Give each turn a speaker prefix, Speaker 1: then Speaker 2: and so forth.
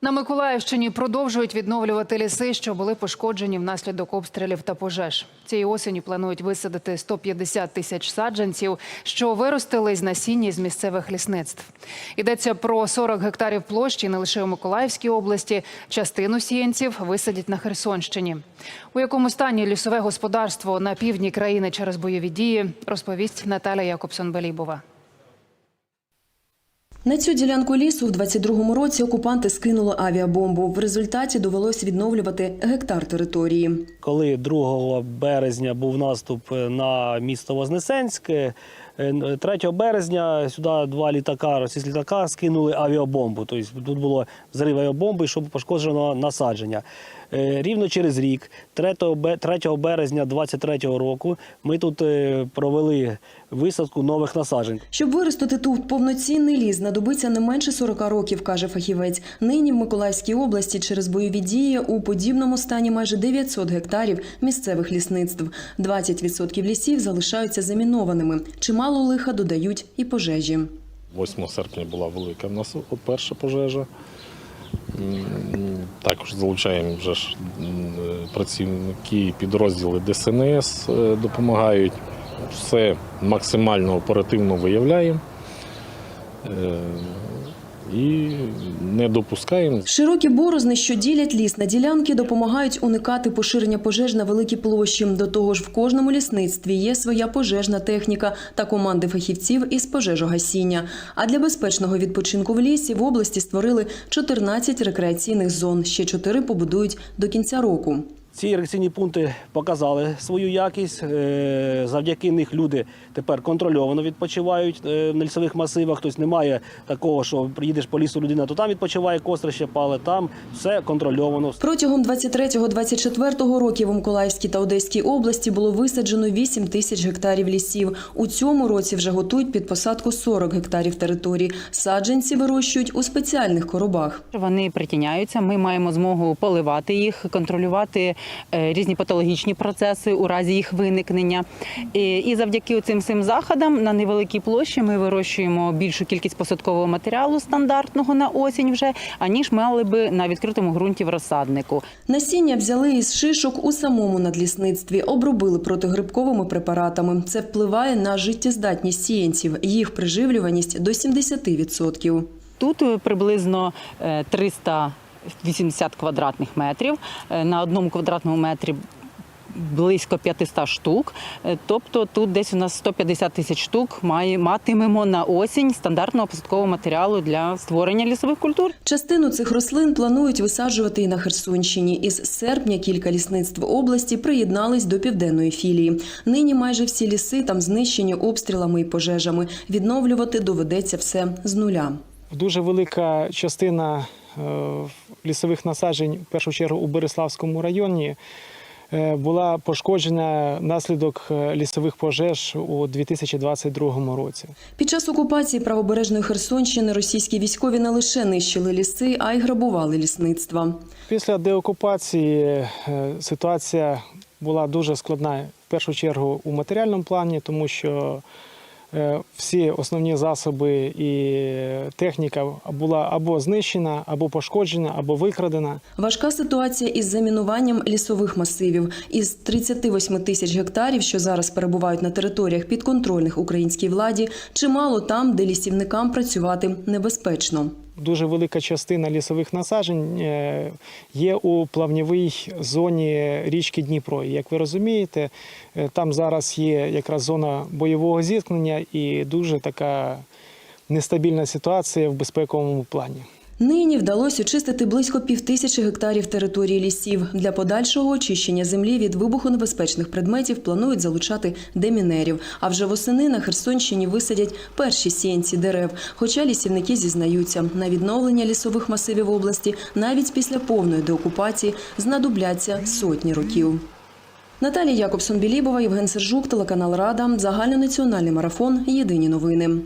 Speaker 1: На Миколаївщині продовжують відновлювати ліси, що були пошкоджені внаслідок обстрілів та пожеж. Цієї осені планують висадити 150 тисяч саджанців, що виростили з насіння з місцевих лісництв. Йдеться про 40 гектарів площі не лише у Миколаївській області. Частину сіянців висадять на Херсонщині. У якому стані лісове господарство на півдні країни через бойові дії, розповість Наталя Якобсон-Белібова.
Speaker 2: На цю ділянку лісу в 22-му році окупанти скинули авіабомбу. В результаті довелось відновлювати гектар території.
Speaker 3: Коли 2 березня був наступ на місто Вознесенськ, е, 3 березня сюди два літака, російські літака скинули авіабомбу. Тобто тут було взрив авіабомби, щоб пошкоджено насадження. Е, Рівно через рік, 3 бе- 3 березня 23 року, ми тут е, провели висадку нових насаджень.
Speaker 2: Щоб виростити тут повноцінний ліс, знадобиться не менше 40 років, каже фахівець. Нині в Миколаївській області через бойові дії у подібному стані майже 900 гектарів місцевих лісництв. 20% лісів залишаються замінованими. Чимало лиха додають і пожежі.
Speaker 4: 8 серпня була велика в нас перша пожежа. Також залучаємо вже ж працівники, підрозділи ДСНС е, допомагають. Все максимально оперативно виявляємо е, і не допускаємо.
Speaker 2: Широкі борозни, що ділять ліс на ділянки, допомагають уникати поширення пожеж на великі площі. До того ж, в кожному лісництві є своя пожежна техніка та команди фахівців із пожежогасіння. А для безпечного відпочинку в лісі в області створили 14 рекреаційних зон. Ще 4 побудують до кінця року.
Speaker 3: Ці реакційні пункти показали свою якість. Е, Завдяки них люди тепер контрольовано відпочивають е, на лісових масивах. Тобто немає такого, що приїдеш по лісу людина, то там відпочиває кострище, пале там все контрольовано.
Speaker 2: Протягом 23-24 років у Миколаївській та Одеській області було висаджено 8 тисяч гектарів лісів. У цьому році вже готують під посадку 40 гектарів території. Саджанці вирощують у спеціальних коробах.
Speaker 5: Вони притіняються. Ми маємо змогу поливати їх, контролювати Е, різні патологічні процеси у разі їх виникнення. І завдяки цим всім заходам на невеликій площі ми вирощуємо більшу кількість посадкового матеріалу стандартного на осінь, вже аніж мали би на відкритому ґрунті в розсаднику.
Speaker 2: Насіння взяли із шишок у самому надлісництві, обробили протигрибковими препаратами. Це впливає на життєздатність сіянців, їх приживлюваність до 70%.
Speaker 5: Тут е, приблизно е, 300 80 квадратних метрів. Е, на одному квадратному метрі близько 500 штук. Е, тобто тут десь у нас 150 тисяч штук має матимемо на осінь стандартного посадкового матеріалу для створення лісових культур.
Speaker 2: Частину цих рослин планують висаджувати і на Херсонщині. Із серпня кілька лісництв області приєднались до південної філії. Нині майже всі ліси там знищені обстрілами і пожежами. Відновлювати доведеться все з нуля.
Speaker 6: Дуже велика частина лісових насаджень, в першу чергу у Береславському районі, е, була пошкоджена внаслідок е, лісових пожеж у 2022 році.
Speaker 2: Під час окупації правобережної Херсонщини російські військові не лише нищили ліси, а й грабували лісництва.
Speaker 6: Після деокупації е, ситуація була дуже складна, в першу чергу у матеріальному плані, тому що е, всі основні засоби і техніка була або знищена, або пошкоджена, або викрадена.
Speaker 2: Важка ситуація із замінуванням лісових масивів. Із 38 тисяч гектарів, що зараз перебувають на територіях підконтрольних українській владі, чимало там, де лісівникам працювати небезпечно.
Speaker 6: Дуже велика частина лісових насаджень е, є у плавнівій зоні річки Дніпро. Як ви розумієте, е, там зараз є якраз зона бойового зіткнення і дуже така нестабільна ситуація в безпековому плані.
Speaker 2: Нині вдалося очистити близько півтисячі гектарів території лісів. Для подальшого очищення землі від вибухонебезпечних предметів планують залучати демінерів. А вже восени на Херсонщині висадять перші сіянці дерев. Хоча лісівники зізнаються, на відновлення лісових масивів області навіть після повної деокупації знадобляться сотні років. Наталія Якобсон-Білібова, Євген Сержук, телеканал Рада, загальнонаціональний марафон. Єдині новини.